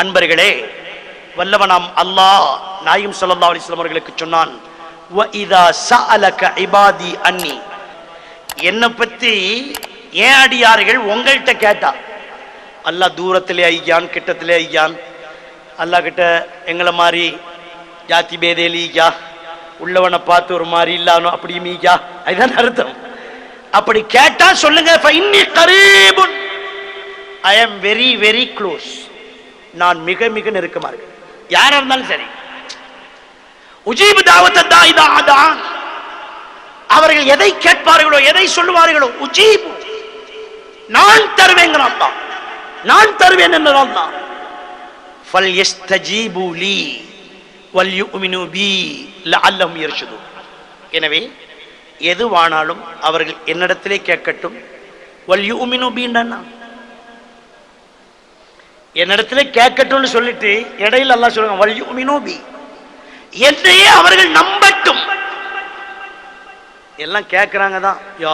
அன்பர்களே வல்லவனாம் அல்லாஹ் நாயும் சல்லா அலிஸ்லாம் அவர்களுக்கு சொன்னான் வ அன்னி. என்னை பத்தி ஏன் அடியார்கள் உங்கள்கிட்ட கேட்டா? அல்லாஹ் தூரத்திலே ஐயான் கிட்டத்திலே ஐயான். அல்லாஹ் கிட்ட எங்களை மாதிரி ஜாதி பேதேலி ஐயா. உள்ளவனை பார்த்து ஒரு மாதிரி இல்லானோ அப்படி மீகா அதுதான் அர்த்தம். அப்படி கேட்டா சொல்லுங்க கரீபுன். I am very very close நான் மிக மிக நெருக்கமா இருக்கேன். யாரா இருந்தாலும் சரி. உஜீபு தாவத்தை தான் இதான் அவர்கள் எதை கேட்பார்களோ எதை சொல்லுவார்களோ உஜீபு. நான் தருவேங்கிறான் தான் நான் தருவேன் என்றான் தான் ஃபல் யஸ்தஜீபு லீ வல் யுமினு பி லஅல்லஹும் யர்ஷுதூன் எனவே எதுவானாலும் அவர்கள் என்னிடத்திலே கேட்கட்டும். வல் யுமினு பீன்னா என்னிடத்துல கேட்கட்டும்னு சொல்லிட்டு இடையில எல்லாம் சொல்லுவாங்க வல் என்னையே அவர்கள் நம்பட்டும். எல்லாம் கேட்குறாங்க தான் யா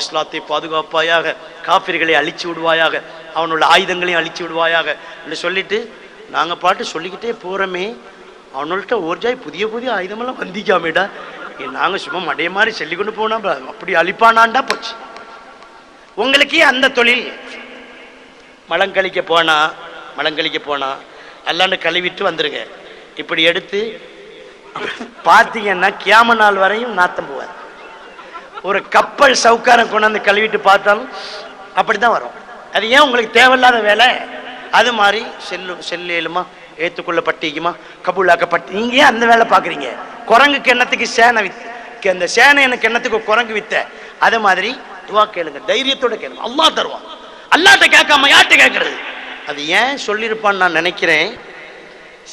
இஸ்லாத்தை பாதுகாப்பாயாக காபிர்களை அழிச்சு விடுவாயாக அவனோட ஆயுதங்களையும் அழிச்சு விடுவாயாக. என்று சொல்லிட்டு நாங்கள் பாட்டு சொல்லிக்கிட்டே போகிறோமே அவனோள்கிட்ட ஒரு ஜாய் புதிய புதிய ஆயுதமெல்லாம் வந்திக்காமேடா. நாங்கள் சும்மா மடைய மாதிரி சொல்லிக்கொண்டு போனா அப்படி அழிப்பானான்டா போச்சு. உங்களுக்கே அந்த தொழில்? மலங்கழிக்க போனா மலங்கழிக்க போனா அல்லாண்டு கழுவிட்டு வந்துருங்க. இப்படி எடுத்து பார்த்தீங்கன்னா கியாம நாள் வரையும் நாத்தம் போவார். ஒரு கப்பல் சவுக்காரம் கொண்டாந்து கழுவிட்டு பார்த்தாலும் அப்படி தான் வரும். அது ஏன் உங்களுக்கு தேவையில்லாத வேலை? அது மாதிரி செல்லு செல்லுமா ஏத்துக்குள்ள பட்டிக்குமா கபூலாக்கப்பட்டி நீங்க ஏன் அந்த வேலை பார்க்குறீங்க? குரங்குக்கு எண்ணத்துக்கு சேனை வித்து? அந்த சேனை எனக்கு எண்ணத்துக்கு குரங்கு வித்த? அது மாதிரி துவா கேளுங்க தைரியத்தோட கேளுங்க. அம்மா தருவான். அல்லாட்ட கேட்காம யார்கிட்ட கேட்கறது? அது ஏன் சொல்லியிருப்பான்னு நான் நினைக்கிறேன்.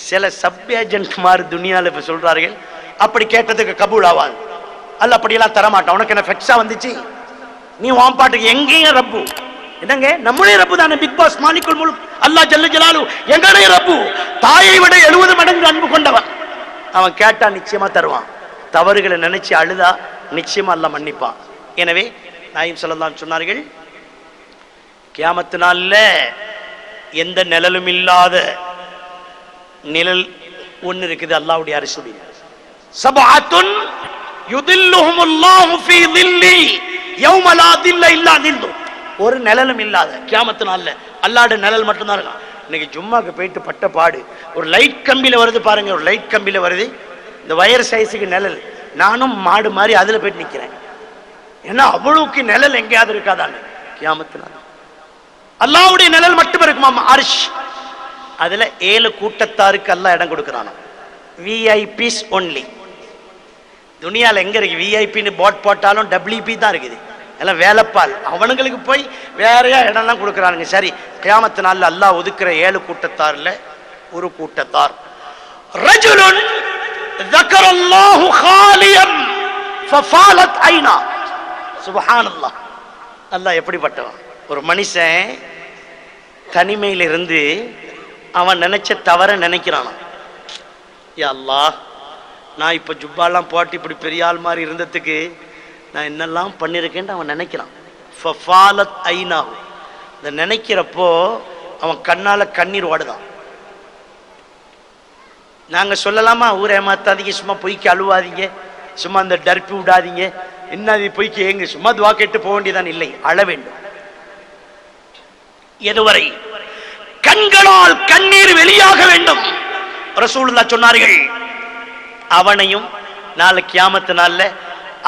சில சப் ஏஜென்ட் மாதிரி துனியால இப்போ சொல்கிறார்கள் அப்படி கேட்டதுக்கு கபூல் ஆவாது. அல்ல அப்படியெல்லாம் தரமாட்டான். உனக்கு என்ன ஃபெக்ஸாக வந்துச்சு? நீ உன் பாட்டுக்கு எங்கேயும் ரப்பு. என்னங்க? நம்மளே ரப்பு தானே? பிக் பாஸ் மாலிக்குள் முழு அல்லாஹ் ஜல்லு ஜலாலு எங்களுடைய ரப்பு. தாயை விட எழுபது மடங்கு அன்பு கொண்டவன். அவன் கேட்டா நிச்சயமா தருவான். தவறுகளை நினைச்சு அழுதா நிச்சயமா அல்ல மன்னிப்பான். எனவே நாயும் சொல்லலாம் சொன்னார்கள் கியாமத்து நாள்ல எந்த நிழலும் இல்லாத நிழல் ஒண்ணு இருக்குது அல்லாவுடைய அரசுடைய. சபாத்துன் யுதில்லுஹுமுல்லாஹு ஃபீ தில்லி தில்ல இல்லா தில்லு. ஒரு நிழலும் இல்லாத கியாமத்து நாள்ல அல்லாட நிழல் மட்டும்தான் இருக்கும். இன்னைக்கு ஜும்மாக்கு போயிட்டு பட்ட பாடு. ஒரு லைட் கம்பியில வருது பாருங்க ஒரு லைட் கம்பியில வருது. இந்த வயர் சைஸுக்கு நிழல். நானும் மாடு மாதிரி அதுல போயிட்டு நிக்கிறேன். ஏன்னா அவ்வளவுக்கு நிழல் எங்கேயாவது இருக்காதான்னு. கியாமத்து நாள் அல்லாஹ்வுடைய நிழல் மட்டும் இருக்குமா அரிஷ் அதுல ஏழு கூட்டத்தாருக்கு அல்லாஹ் இடம் கொடுக்குறானா விஐபிஸ் ஒன்லி துனியால எங்க இருக்கு விஐபின்னு போட் போட்டாலும் டபிள்யூபி தான் இருக்குது எல்லாம் வேலைப்பால் அவனுங்களுக்கு போய் வேறையா இடம்லாம் கொடுக்குறானுங்க சரி கியாமத்து நாள்ல அல்லாஹ் ஒதுக்குற ஏழு கூட்டத்தார்ல ஒரு கூட்டத்தார் ரஜுலுன் ذكر الله خاليا ففالت عينا سبحان الله அல்லாஹ் எப்படிப்பட்டவன் ஒரு மனுஷன் தனிமையிலிருந்து அவன் நினைச்ச தவற நினைக்கிறானாம். யா நான் இப்போ ஜுப்பாலாம் போட்டு இப்படி பெரிய ஆள் மாதிரி இருந்ததுக்கு நான் என்னெல்லாம் பண்ணியிருக்கேன்ட்டு அவன் நினைக்கிறான். ஃபஃபாலத் ஐனாஹு. இந்த நினைக்கிறப்போ அவன் கண்ணால் கண்ணீர் ஓடுதான். நாங்கள் சொல்லலாமா? ஊரை ஏமாத்தாதீங்க சும்மா பொய்க்கு அழுவாதீங்க சும்மா அந்த டர்ப்பி விடாதீங்க. என்ன அது பொய்க்கு எங்க சும்மா துவா கேட்டு போக வேண்டியதான் இல்லை அழ வேண்டும். எதுவரை? கண்களால் கண்ணீர் வெளியாக வேண்டும். ரசூலுல்லா சொன்னார்கள் அவனையும் நாளைக்கு கியாமத்து நாள்ல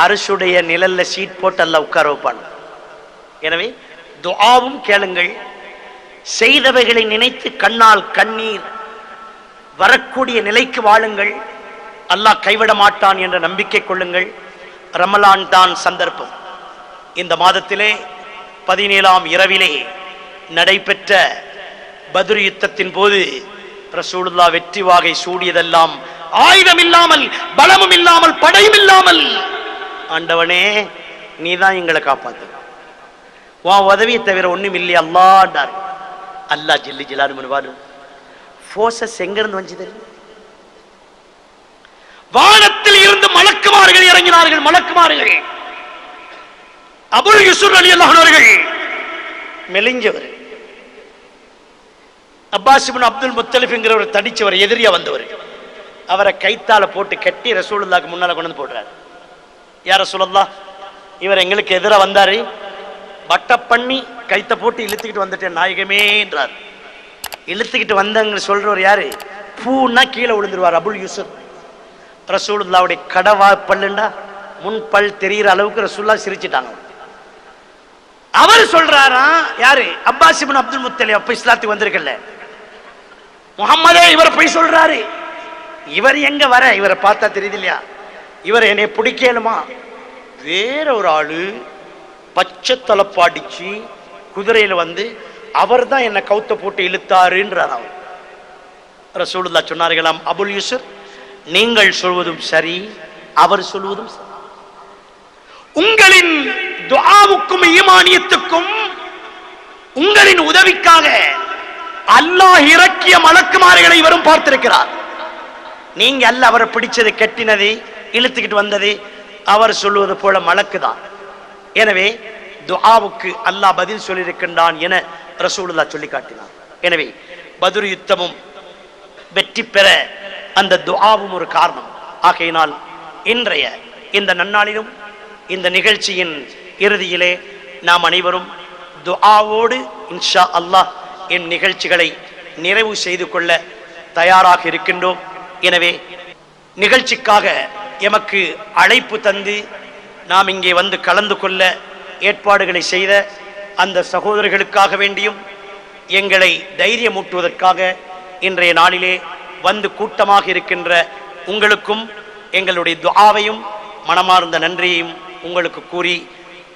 அரசுடைய நிழல்ல சீட் போட்டு அல்ல உட்கார வைப்பான். எனவே துஆவும் கேளுங்கள் செய்தவைகளை நினைத்து கண்ணால் கண்ணீர் வரக்கூடிய நிலைக்கு வாழுங்கள். அல்லாஹ் கைவிட மாட்டான் என்ற நம்பிக்கை கொள்ளுங்கள். ரமலான் தான் சந்தர்ப்பம். இந்த மாதத்திலே பதினேழாம் இரவிலே நடைபெற்ற பதுரு யுத்தத்தின் போது ரசூலுல்லா வெற்றி வாகை சூடியதெல்லாம் ஆயுதம் இல்லாமல் பலமும் இல்லாமல் படையும் இல்லாமல் ஆண்டவனே நீதான் எங்களை காப்பாத்து. உன் உதவியை தவிர ஒண்ணும் இல்லையா அல்லாண்டார் அல்லாஹ் ஜில்லி ஜிலானு மனுவாரு ஃபோர்ஸஸ் எங்கிருந்து வானத்தில் இருந்து மலக்குமார்கள் இறங்கினார்கள் மலக்குமார்கள். அபுல் யூசுர் அலி அல்லாஹர்கள் மெலிஞ்சவர். அப்பாசிபின் அப்துல் முத்தலிஃப்ங்கிற ஒரு தடிச்சவர் எதிரியா வந்தவர். அவரை கைத்தால போட்டு கட்டி ரசூலுல்லாக்கு முன்னால கொண்டு வந்து போடுறாரு. யார சொல்லலாம் இவர் எங்களுக்கு எதிராக வந்தாரு. பட்ட பண்ணி கைத்தை போட்டு இழுத்துக்கிட்டு வந்துட்டேன் நாயகமேன்றார் இழுத்துக்கிட்டு வந்தங்க சொல்றவர் யாரு? பூன்னா கீழே விழுந்துருவார் அபுல் யூசுப். ரசூலுல்லாவுடைய கடவா பல்லுண்டா? முன் பல் தெரிகிற அளவுக்கு ரசூல்லா சிரிச்சிட்டாங்க. அவர் சொல்றாராம் யாரு? அப்பாசிபின் அப்துல் முத்தலி அப்ப இஸ்லாத்துக்கு வந்திருக்கல. முகம்மதே இவர் போய் சொல்றாரு. இவர் எங்க வர? இவரை பார்த்தா தெரியுது இல்லையா இவர் என்னை பிடிக்கலுமா வேற ஒரு ஆளு பச்சை தலைப்பாடிச்சு குதிரையில வந்து அவர் தான் என்னை கவுத்த போட்டு இழுத்தாருன்றார் அவர். ரசூலுல்லா சொன்னார்களாம் அபுல் யூசுப் நீங்கள் சொல்வதும் சரி அவர் சொல்வதும் சரி. உங்களின் துஆவுக்கும் ஈமானியத்துக்கும் உங்களின் உதவிக்காக அல்லாஹ் இறக்கிய மலக்குமார்களை இவரும் பார்த்திருக்கிறார். நீங்க அல்ல அவரை பிடிச்சது கெட்டினது இழுத்துக்கிட்டு வந்தது அவர் சொல்லுவது போல மலக்குதான். எனவே துஆவுக்கு அல்லாஹ் பதில் சொல்லியிருக்கின்றான் என ரசூலுல்லா சொல்லி காட்டினார் எனவே பதுரு யுத்தமும் வெற்றி பெற அந்த துஆவும் ஒரு காரணம். ஆகையினால் இன்றைய இந்த நன்னாளிலும் இந்த நிகழ்ச்சியின் இறுதியிலே நாம் அனைவரும் துஆவோடு இன்ஷா அல்லாஹ் என் நிகழ்ச்சிகளை நிறைவு செய்து கொள்ள தயாராக இருக்கின்றோம். எனவே நிகழ்ச்சிக்காக எமக்கு அழைப்பு தந்து நாம் இங்கே வந்து கலந்து கொள்ள ஏற்பாடுகளை செய்த அந்த சகோதரர்களுக்காக வேண்டியும் எங்களை தைரியமூட்டுவதற்காக இன்றைய நாளிலே வந்து கூட்டமாக இருக்கின்ற உங்களுக்கும் எங்களுடைய துவாவையும் மனமார்ந்த நன்றியையும் உங்களுக்கு கூறி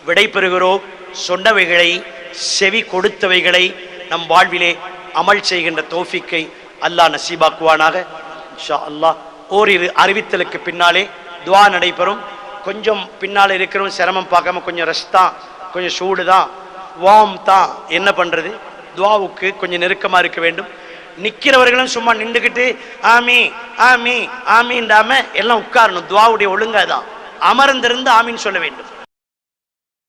விடைபெறுகிறோம். சொன்னவைகளை செவி கொடுத்தவைகளை நம் வாழ்விலே அமல் செய்கின்ற தோஃபிக்கை அல்லாஹ் நசீபாக்குவானாக. இன்ஷா அல்லாஹ் ஓரிரு அறிவித்தலுக்கு பின்னாலே துவா நடைபெறும். கொஞ்சம் பின்னால் இருக்கிறவங்க சிரமம் பார்க்காம கொஞ்சம் ரஷ் தான் கொஞ்சம் சூடு தான் வாம் தான். என்ன பண்ணுறது துவாவுக்கு கொஞ்சம் நெருக்கமாக இருக்க வேண்டும். நிற்கிறவர்களும் சும்மா நின்றுக்கிட்டு ஆமி ஆமி ஆமின்றாம எல்லாம் உட்காரணும். துவாவுடைய ஒழுங்காதான் அமர்ந்திருந்து ஆமின்னு சொல்ல வேண்டும்.